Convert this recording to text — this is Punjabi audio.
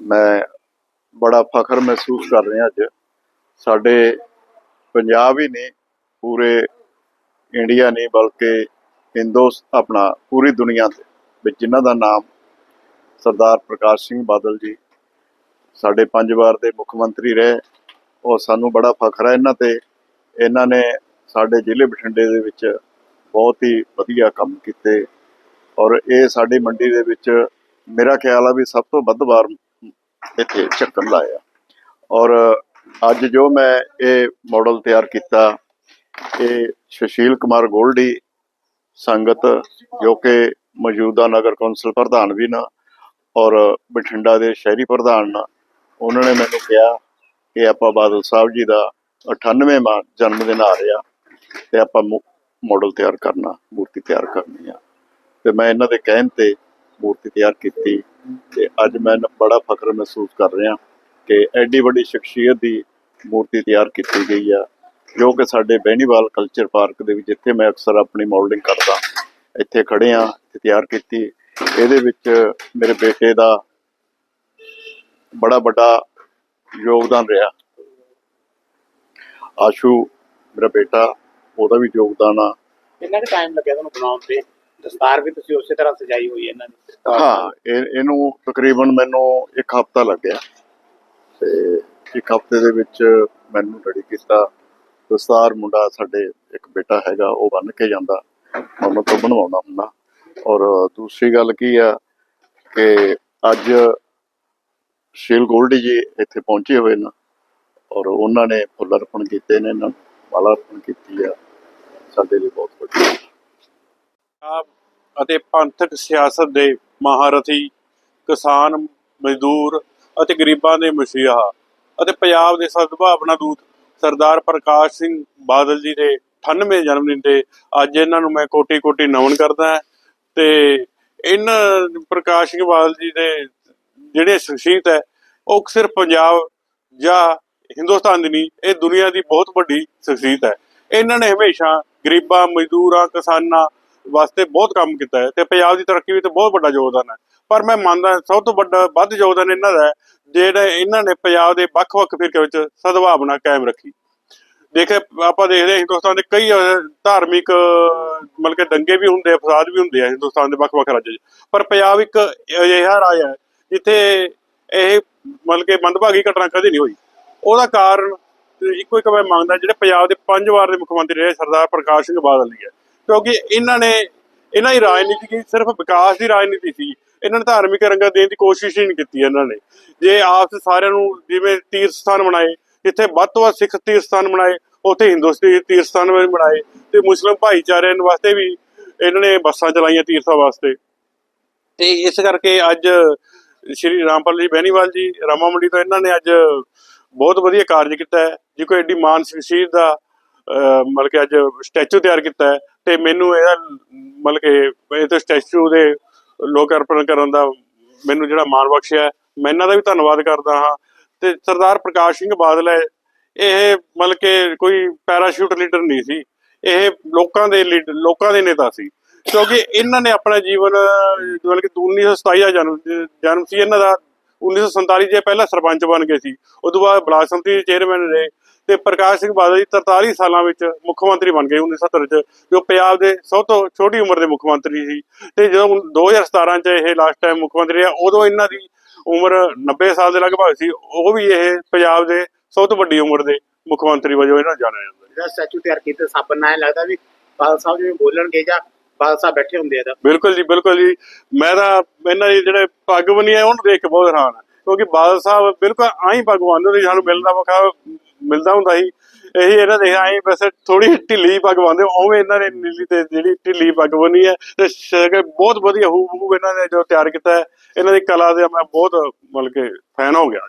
ਮੈਂ ਬੜਾ ਫਖਰ ਮਹਿਸੂਸ ਕਰ ਰਿਹਾ ਅੱਜ। ਸਾਡੇ ਪੰਜਾਬ ਹੀ ਨਹੀਂ, ਪੂਰੇ ਇੰਡੀਆ ਨਹੀਂ, ਬਲਕਿ ਹਿੰਦੋਸ ਆਪਣਾ ਪੂਰੀ ਦੁਨੀਆ ਦੇ ਵਿੱਚ ਜਿਨ੍ਹਾਂ ਦਾ ਨਾਮ ਸਰਦਾਰ ਪ੍ਰਕਾਸ਼ ਸਿੰਘ ਬਾਦਲ ਜੀ ਸਾਡੇ ਪੰਜ ਵਾਰ ਦੇ ਮੁੱਖ ਮੰਤਰੀ ਰਹੇ ਔਰ ਸਾਨੂੰ ਬੜਾ ਫਖਰ ਹੈ। ਇਹਨਾਂ ਤੇ ਇਹਨਾਂ ਨੇ ਸਾਡੇ ਜ਼ਿਲ੍ਹੇ ਬਠਿੰਡੇ ਦੇ ਵਿੱਚ ਬਹੁਤ ਹੀ ਵਧੀਆ ਕੰਮ ਕੀਤੇ। ਔਰ ਇਹ ਸਾਡੀ ਮੰਡੀ ਦੇ ਵਿੱਚ ਮੇਰਾ ਖਿਆਲ ਆ ਵੀ ਸਭ ਤੋਂ ਵੱਧ ਵਾਰ ਇੱਥੇ ਚੱਕਰ ਲਾਇਆ। ਔਰ ਅੱਜ ਜੋ ਮੈਂ ਇਹ ਮਾਡਲ ਤਿਆਰ ਕੀਤਾ, ਇਹ ਸੁਸ਼ੀਲ ਕੁਮਾਰ ਗੋਲਡੀ, ਸੰਗਤ ਜੋ ਕਿ ਮੌਜੂਦਾ ਨਗਰ ਕੌਂਸਲ ਪ੍ਰਧਾਨ ਵੀ ਨਾ ਔਰ ਬਠਿੰਡਾ ਦੇ ਸ਼ਹਿਰੀ ਪ੍ਰਧਾਨ ਨਾ ਉਹਨਾਂ ਨੇ ਮੈਨੂੰ ਕਿਹਾ ਕਿ ਆਪਾਂ ਬਾਦਲ ਸਾਹਿਬ ਜੀ ਦਾ 98ਵਾਂ ਜਨਮ ਦਿਨ ਆ ਰਿਹਾ ਤੇ ਆਪਾਂ ਮਾਡਲ ਤਿਆਰ ਕਰਨਾ, ਮੂਰਤੀ ਤਿਆਰ ਕਰਨੀ ਆ। ਤੇ ਮੈਂ ਇਹਨਾਂ ਦੇ ਕਹਿਣ ਤੇ ਮੂਰਤੀ ਤਿਆਰ ਕੀਤੀ। ਤੇ ਅੱਜ ਮੈਂ ਬੜਾ ਫਖਰ ਮਹਿਸੂਸ ਕਰ ਰਿਹਾ ਕਿ ਐਡੀ ਵੱਡੀ ਸ਼ਖਸੀਅਤ ਦੀ ਮੂਰਤੀ ਤਿਆਰ ਕੀਤੀ ਗਈ ਆ, ਜੋ ਕਿ ਸਾਡੇ ਬਹਿਣੀਵਾਲ ਕਲਚਰ ਪਾਰਕ ਦੇ ਵਿੱਚ ਜਿੱਥੇ ਮੈਂ ਅਕਸਰ ਆਪਣੀ ਮਾਡਲਿੰਗ ਕਰਦਾ, ਇੱਥੇ ਖੜੇ ਆ ਤੇ ਤਿਆਰ ਕੀਤੀ। ਇਹਦੇ ਵਿੱਚ ਮੇਰੇ ਬੇਟੇ ਦਾ ਬੜਾ ਵੱਡਾ ਯੋਗਦਾਨ ਰਿਹਾ। ਆਸ਼ੂ, ਮੇਰਾ ਬੇਟਾ, ਉਹਦਾ ਵੀ ਯੋਗਦਾਨ ਆ। ਕਿੰਨਾ ਟਾਈਮ ਲੱਗਿਆ ਤੁਹਾਨੂੰ ਬਣਾਉਣ ਤੇ? ਦਸਤਾਰ ਵੀ ਤੁਸੀਂ ਉਸੇ ਤਰ੍ਹਾਂ ਸਜਾਈ ਹੋਈ ਹੈ ਇਹਨਾਂ ਦੀ ਹਾਂ ਇਹ ਇਹਨੂੰ ਤਕਰੀਬਨ ਮੈਨੂੰ ਇੱਕ ਹਫਤਾ ਲੱਗਿਆ ਤੇ ਇੱਕ ਹਫ਼ਤੇ ਦੇ ਵਿੱਚ ਮੈਨੂੰ ਰੈਡੀ ਕੀਤਾ ਦਸਤਾਰ ਮੁੰਡਾ ਸਾਡੇ ਇੱਕ ਬੇਟਾ ਹੈਗਾ ਉਹ ਬੰਨ ਕੇ ਜਾਂਦਾ। ਮੈਂ ਉਹਨਾਂ ਤੋਂ ਬਣਵਾਉਣਾ ਹੁੰਦਾ। ਔਰ ਦੂਸਰੀ ਗੱਲ ਕੀ ਆ ਕਿ ਅੱਜ ਸ਼ੀਲ ਗੋਲਡੀ ਜੀ ਇੱਥੇ ਪਹੁੰਚੇ ਹੋਏ ਨੇ। ਔਰ ਉਹਨਾਂ ਨੇ ਫੁੱਲ ਅਰਪਣ ਕੀਤੇ ਨੇ ਇਹਨਾਂ ਨੂੰ ਮਾਲਾ ਅਰਪਣ ਕੀਤੀ ਆ। ਸਾਡੇ ਲਈ ਬਹੁਤ ਵੱਡੀ ਪੰਜਾਬ ਅਤੇ ਪੰਥਕ ਸਿਆਸਤ ਦੇ ਮਹਾਰਥੀ, ਕਿਸਾਨ, ਮਜ਼ਦੂਰ ਅਤੇ ਗਰੀਬਾਂ ਦੇ ਮਸੀਹਾ ਅਤੇ ਪੰਜਾਬ ਦੇ ਸਦਭਾਵਨਾ ਦੂਤ ਸਰਦਾਰ ਪ੍ਰਕਾਸ਼ ਸਿੰਘ ਬਾਦਲ ਜੀ ਦੇ 98 ਜਨਮ ਦਿਨ ਤੇ ਅੱਜ ਇਹਨਾਂ ਨੂੰ ਮੈਂ ਕੋਟੀ-ਕੋਟੀ ਨਮਨ ਕਰਦਾ ਹਾਂ ਤੇ ਇਹਨਾਂ ਪ੍ਰਕਾਸ਼ ਸਿੰਘ ਬਾਦਲ ਜੀ ਦੇ ਜਿਹੜੇ ਸ਼ਖਸੀਅਤ ਹੈ, ਉਹ ਸਿਰਫ ਪੰਜਾਬ ਜਾਂ ਹਿੰਦੁਸਤਾਨ ਦੀ ਨਹੀਂ, ਇਹ ਦੁਨੀਆ ਦੀ ਬਹੁਤ ਵੱਡੀ ਸ਼ਖਸੀਅਤ ਹੈ। ਇਹਨਾਂ ਨੇ ਹਮੇਸ਼ਾ ਗਰੀਬਾਂ, ਮਜ਼ਦੂਰਾਂ, ਕਿਸਾਨਾਂ ਵਾਸਤੇ ਬਹੁਤ ਕੰਮ ਕੀਤਾ ਹੈ ਤੇ ਪੰਜਾਬ ਦੀ ਤਰੱਕੀ ਵਿੱਚ ਬਹੁਤ ਵੱਡਾ ਯੋਗਦਾਨ ਹੈ। ਪਰ ਮੈਂ ਮੰਨਦਾ ਸਭ ਤੋਂ ਵੱਡਾ, ਵੱਧ ਯੋਗਦਾਨ ਇਹਨਾਂ ਦਾ ਹੈ, ਜਿਹੜਾ ਇਹਨਾਂ ਨੇ ਪੰਜਾਬ ਦੇ ਵੱਖ-ਵੱਖ ਫਿਰਕਿਆਂ ਵਿੱਚ ਸਦਭਾਵਨਾ ਕਾਇਮ ਰੱਖੀ। ਦੇਖੇ, ਆਪਾਂ ਦੇਖਦੇ ਹਾਂ ਹਿੰਦੁਸਤਾਨ ਦੇ ਕਈ ਧਾਰਮਿਕ ਮਤਲਬ ਕਿ ਦੰਗੇ ਵੀ ਹੁੰਦੇ ਆ ਫਸਾਦ ਵੀ ਹੁੰਦੇ ਆ ਹਿੰਦੁਸਤਾਨ ਦੇ ਵੱਖ-ਵੱਖ ਰਾਜਾਂ 'ਚ। ਪਰ ਪੰਜਾਬ ਇੱਕ ਅਜਿਹਾ ਰਾਜ ਹੈ ਜਿੱਥੇ ਇਹ ਮਤਲਬ ਕਿ ਮੰਦਭਾਗੀ ਘਟਨਾ ਕਦੇ ਨਹੀਂ ਹੋਈ। ਉਹਦਾ ਕਾਰਨ ਇੱਕੋ ਇੱਕ ਮੈਂ ਮੰਗਦਾ ਜਿਹੜੇ ਪੰਜਾਬ ਦੇ ਪੰਜ ਵਾਰ ਦੇ ਮੁੱਖ ਮੰਤਰੀ ਰਹੇ, ਸਰਦਾਰ ਪ੍ਰਕਾਸ਼ ਸਿੰਘ ਬਾਦਲ ਜੀ ਹੈ। ਕਿਉਂਕਿ ਇਹਨਾਂ ਨੇ, ਇਹਨਾਂ ਦੀ ਰਾਜਨੀਤੀ ਸਿਰਫ ਵਿਕਾਸ ਦੀ ਰਾਜਨੀਤੀ ਸੀ। ਇਹਨਾਂ ਨੇ ਧਾਰਮਿਕ ਰੰਗਾਂ ਦੇਣ ਦੀ ਕੋਸ਼ਿਸ਼ ਹੀ ਨਹੀਂ ਕੀਤੀ ਇਹਨਾਂ ਨੇ। ਜੇ ਆਪਸ ਸਾਰਿਆਂ ਨੂੰ ਜਿਵੇਂ ਤੀਰਥ ਸਥਾਨ ਬਣਾਏ, ਜਿੱਥੇ ਵੱਧ ਤੋਂ ਵੱਧ ਸਿੱਖ ਤੀਰਥ ਸਥਾਨ ਬਣਾਏ, ਉੱਥੇ ਹਿੰਦੂਸਤੀ ਤੀਰਥ ਸਥਾਨ ਬਣਾਏ ਤੇ ਮੁਸਲਿਮ ਭਾਈਚਾਰੇ ਵਾਸਤੇ ਵੀ ਇਹਨਾਂ ਨੇ ਬੱਸਾਂ ਚਲਾਈਆਂ ਤੀਰਥਾਂ ਵਾਸਤੇ। ਤੇ ਇਸ ਕਰਕੇ ਅੱਜ ਸ਼੍ਰੀ ਰਾਮਪਾਲ ਜੀ ਬੈਣੀਵਾਲ ਜੀ, ਰਾਮਾ ਮੰਡੀ ਤੋਂ ਇਹਨਾਂ ਨੇ ਅੱਜ ਬਹੁਤ ਵਧੀਆ ਕਾਰਜ ਕੀਤਾ ਹੈ ਜੀ ਕੋਈ ਐਡੀ ਮਾਨ ਸ਼ਖਸੀਅਤ ਦਾ ਮਤਲਬ ਕਿ ਅੱਜ ਸਟੈਚੂ ਤਿਆਰ ਕੀਤਾ ਹੈ। ਤੇ ਮੈਨੂੰ ਇਹਦਾ ਮਤਲਬ ਕਿ ਇਹ ਸਟੈਚੂ ਦੇ ਲੋਕ ਅਰਪਣ ਕਰਨ ਦਾ ਮੈਨੂੰ ਜਿਹੜਾ ਮਾਣ ਬਖਸ਼ਿਆ ਮੈਂ ਇਹਨਾਂ ਦਾ ਵੀ ਧੰਨਵਾਦ ਕਰਦਾ ਹਾਂ। ਤੇ ਸਰਦਾਰ ਪ੍ਰਕਾਸ਼ ਸਿੰਘ ਬਾਦਲ ਹੈ, ਇਹ ਮਤਲਬ ਕਿ ਕੋਈ ਪੈਰਾਸ਼ੂਟ ਲੀਡਰ ਨਹੀਂ ਸੀ। ਇਹ ਲੋਕਾਂ ਦੇ ਲੀਡ- ਲੋਕਾਂ ਦੇ ਨੇਤਾ ਸੀ। ਕਿਉਂਕਿ ਇਹਨਾਂ ਨੇ ਆਪਣਾ ਜੀਵਨ, ਮਤਲਬ ਕਿ 1927 ਦਾ ਜਨਮ ਜਨਮ ਸੀ ਇਹਨਾਂ ਦਾ। 1947 ਜੇ ਪਹਿਲਾਂ ਸਰਪੰਚ ਬਣ ਗਏ ਸੀ। ਉਸ ਤੋਂ ਬਾਅਦ ਬਲਾਕ ਸੰਮਤੀ ਦੇ ਚੇਅਰਮੈਨ ਰਹੇ। ਤੇ ਪ੍ਰਕਾਸ਼ ਸਿੰਘ ਬਾਦਲ ਜੀ 43 ਸਾਲਾਂ ਵਿੱਚ ਮੁੱਖ ਮੰਤਰੀ ਬਣ ਗਏ 1970 ਚ ਜੋ ਪੰਜਾਬ ਦੇ ਸਭ ਤੋਂ ਛੋਟੀ ਉਮਰ ਦੇ ਮੁੱਖ ਮੰਤਰੀ ਸੀ। ਤੇ ਜਦੋਂ 2017 ਚ ਇਹ ਲਾਸਟ ਟਾਈਮ ਮੁੱਖ ਮੰਤਰੀ ਆ ਉਦੋਂ ਇਹਨਾਂ ਦੀ ਉਮਰ 90 ਸਾਲ ਦੇ ਲਗਭਗ ਸੀ ਉਹ ਵੀ ਇਹ ਪੰਜਾਬ ਦੇ ਸਭ ਤੋਂ ਵੱਡੀ ਉਮਰ ਦੇ ਮੁੱਖ ਮੰਤਰੀ ਵਜੋਂ ਇਹਨਾਂ ਨੂੰ ਜਾਣਿਆ ਜਾਂਦਾ। ਜਿਹੜਾ ਸਟੈਚੂ ਤਿਆਰ ਕੀਤਾ ਸਭ ਨਾਲ ਲੱਗਦਾ ਵੀ ਬਾਦਲ ਸਾਹਿਬ ਜਿਵੇਂ ਬੋਲਣਗੇ ਜਾਂ ਬਾਦਲ ਸਾਹਿਬ ਬੈਠੇ ਹੁੰਦੇ ਆ ਤਾਂ। ਬਿਲਕੁਲ ਜੀ ਬਿਲਕੁਲ ਜੀ। ਮੈਂ ਤਾਂ ਇਹਨਾਂ ਦੀ ਜਿਹੜੇ ਪੱਗ ਬਣੀ ਹੈ ਉਹਨੂੰ ਦੇਖ ਕੇ ਬਹੁਤ ਹੈਰਾਨ ਕਿਉਂਕਿ ਬਾਦਲ ਸਾਹਿਬ ਬਿਲਕੁਲ ਬੰਨ੍ਹਦੇ ਹੁੰਦੇ ਸੀ, ਸਾਨੂੰ ਮਿਲਦਾ ਮੌਕਾ ਮਿਲਦਾ ਹੁੰਦਾ ਸੀ। ਇਹੀ ਇਹਨਾਂ ਦੇ ਆਏ ਵੈਸੇ ਥੋੜੀ ਢਿੱਲੀ ਪੱਗ ਬੰਨ੍ਹਦੇ ਉਵੇਂ ਇਹਨਾਂ ਨੇ ਨੀਲੀ ਤੇ ਜਿਹੜੀ ਢਿੱਲੀ ਪੱਗ ਬੰਨੀ ਹੈ ਤੇ ਸ਼ਗਰ ਬਹੁਤ ਵਧੀਆ ਹੂ ਹੂ ਇਹਨਾਂ ਨੇ ਜੋ ਤਿਆਰ ਕੀਤਾ ਹੈ। ਇਹਨਾਂ ਦੀ ਕਲਾ ਦੇ ਮੈਂ ਬਹੁਤ ਮਤਲਬ ਕਿ ਫੈਨ ਹੋ ਗਿਆ।